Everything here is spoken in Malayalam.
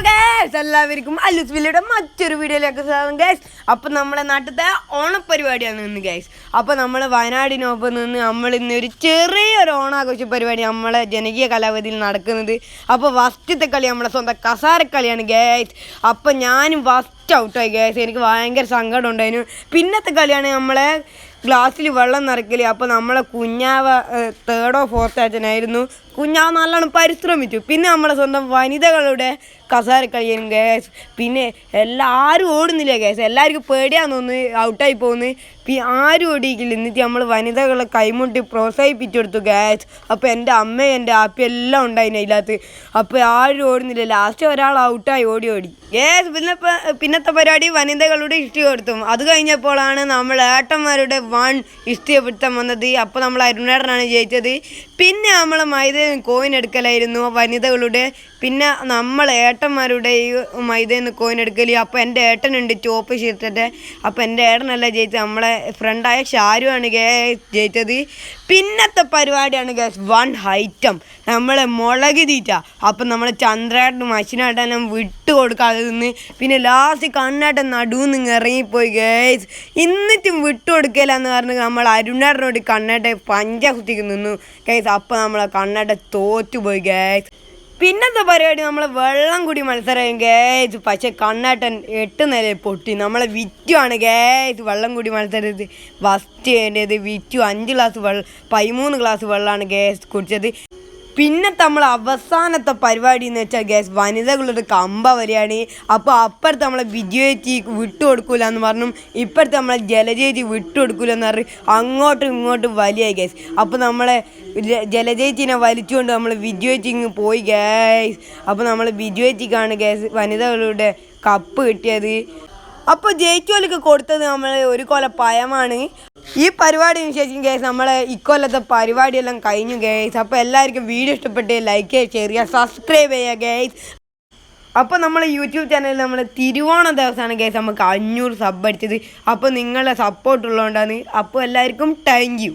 അപ്പോൾ ഗേസ് എല്ലാവർക്കും അല്ലൂസ് വില്ലയുടെ മറ്റൊരു വീഡിയോയിലേക്ക് സ്വാഗതം ഗേസ് അപ്പോൾ നമ്മുടെ നാട്ടിലത്തെ ഓണപ്പരിപാടിയാണ് ഇന്ന് ഗേസ് അപ്പോൾ നമ്മൾ വയനാടിനൊപ്പം നിന്ന് നമ്മൾ ഇന്ന് ഒരു ചെറിയൊരു ഓണാഘോഷ പരിപാടി നമ്മളെ ജനകീയ കലാവധിയിൽ നടക്കുന്നത്. അപ്പോൾ ഫസ്റ്റത്തെ കളി നമ്മളെ സ്വന്തം കസാരക്കളിയാണ് ഗേസ് അപ്പോൾ ഞാനും ഫസ്റ്റ് ഔട്ടായി ഗ്യാസ് എനിക്ക് ഭയങ്കര സങ്കടം ഉണ്ടായിരുന്നു പിന്നത്തെ കളിയാണ് നമ്മളെ ഗ്ലാസ്സിൽ വെള്ളം നിറയ്ക്കൽ. അപ്പോൾ നമ്മളെ കുഞ്ഞാവ തേർഡോ ഫോർത്തോ അച്ഛനായിരുന്നു കുഞ്ഞാവ് നല്ലോണം പരിശ്രമിച്ചു. പിന്നെ നമ്മളെ സ്വന്തം വനിതകളുടെ കസാര കളിയും ഗ്യാസ് പിന്നെ എല്ലാവരും ഓടുന്നില്ല ഗ്യാസ് എല്ലാവർക്കും പേടിയാന്ന് തോന്നുന്നു ഔട്ടായി പോകുന്നു പിന്നെ ആരും ഓടിയിക്കില്ല. എന്നിട്ട് നമ്മൾ വനിതകളെ കൈമുട്ടി പ്രോത്സാഹിപ്പിച്ചു കൊടുത്തു ഗ്യാസ് അപ്പോൾ എന്റെ അമ്മയും എന്റെ ആപ്പി എല്ലാം ഉണ്ടായിരുന്നു അതിനകത്ത്. അപ്പോൾ ആരും ഓടുന്നില്ല. ലാസ്റ്റ് ഒരാൾ ഔട്ടായി ഓടി ഓടി. ഗ്യാസ് പിന്നെ ഇപ്പ- പിന്നത്തെ പരിപാടി വനിതകളുടെ കൊടുത്തു അത് കഴിഞ്ഞപ്പോഴാണ് നമ്മൾ ഏട്ടന്മാരുടെ വൺ ഹിസ്റ്ററിപ്പെടുത്താൻ വന്നത്. അപ്പോൾ നമ്മൾ അരുണേട്ടനാണ് ജയിച്ചത്. പിന്നെ നമ്മൾ മൈദ കോയിൻ എടുക്കലായിരുന്നു വനിതകളുടെ. പിന്നെ നമ്മൾ ഏട്ടന്മാരുടെ ഈ മൈദയിൽ നിന്ന് കോയിൻ എടുക്കൽ അപ്പോൾ എന്റെ ഏട്ടനുണ്ട് ചോപ്പ് ഷീർട്ടിന്റെ അപ്പോൾ എന്റെ ഏട്ടനല്ല ജയിച്ചത്. നമ്മളെ ഫ്രണ്ടായ ഷാരുവാണ് ഗേ ജയിച്ചത്. പിന്നത്തെ പരിപാടിയാണ് ഗസ് വൺ ഐറ്റം നമ്മളെ മുളക് തീറ്റ. അപ്പം നമ്മൾ ചന്ദ്രേട്ടനും അശ്വിനേട്ടനും വിട്ടു കൊടുക്കാതെ നിന്ന് പിന്നെ ലാസ്റ്റ് കണ്ണേട്ടൻ നടുവിന്ന് ഇറങ്ങിപ്പോയി ഗേസ് എന്നിട്ടും വിട്ടു കൊടുക്കില്ല എന്ന് പറഞ്ഞ് നമ്മൾ അരുണേട്ടനോട് കണ്ണാട്ടെ പഞ്ച കുത്തിക്ക് നിന്നു. ഗേസ് അപ്പം നമ്മളെ കണ്ണാട്ട തോറ്റുപോയി ഗേസ് പിന്നത്തെ പരിപാടി? നമ്മൾ വെള്ളം കൂടി മത്സരം ഗേസ് പക്ഷെ കണ്ണാട്ടൻ എട്ട് നിലയിൽ പൊട്ടി. നമ്മളെ വിറ്റുമാണ് ഗേസ് വെള്ളം കൂടി മത്സരത്തിൽ ഫസ്റ്റ് ചെയ്യേണ്ടത് വിറ്റു. അഞ്ച് ഗ്ലാസ് വെള്ളം പതിമൂന്ന് ഗ്ലാസ് വെള്ളമാണ് ഗേസ് കുടിച്ചത്. പിന്നത്തെ നമ്മൾ അവസാനത്തെ പരിപാടി എന്ന് വെച്ചാൽ ഗ്യാസ് വനിതകളുടെ കമ്പ വരികയാണ് അപ്പോൾ അപ്പുറത്ത് നമ്മളെ വിജയേച്ചി വിട്ടു കൊടുക്കൂല എന്ന് പറഞ്ഞു ഇപ്പുറത്ത് നമ്മളെ ജലജേച്ചി വിട്ടു കൊടുക്കൂല എന്ന് പറഞ്ഞു അങ്ങോട്ടും ഇങ്ങോട്ടും വലിയ ഗ്യാസ് അപ്പോൾ നമ്മളെ ജലജേച്ചിനെ വലിച്ചുകൊണ്ട് നമ്മൾ വിജയേച്ചി ഇങ്ങ് പോയി ഗ്യാസ് അപ്പോൾ നമ്മൾ വിജയേച്ചിക്കാണ് ഗ്യാസ് വനിതകളുടെ കപ്പ് കിട്ടിയത്. അപ്പോൾ ജയിച്ചോലൊക്കെ കൊടുത്തത് നമ്മൾ ഒരു കൊല പയമാണ് ഈ പരിപാടിന് ശേഷം കേസ് നമ്മളെ ഇക്കൊല്ലത്തെ പരിപാടിയെല്ലാം കഴിഞ്ഞു ഗേസ് അപ്പോൾ എല്ലാവർക്കും വീഡിയോ ഇഷ്ടപ്പെട്ട് ലൈക്ക് ഷെയർ ചെയ്യുക സബ്സ്ക്രൈബ് ചെയ്യുക ഗേസ് അപ്പോൾ നമ്മൾ യൂട്യൂബ് ചാനലിൽ നമ്മൾ തിരുവോണ ദിവസമാണ് ഗേസ് നമുക്ക് അഞ്ഞൂറ് സബ് അടിച്ചത്. അപ്പോൾ നിങ്ങളുടെ സപ്പോർട്ട് ഉള്ളതുകൊണ്ടാണ് അപ്പോൾ എല്ലാവർക്കും താങ്ക്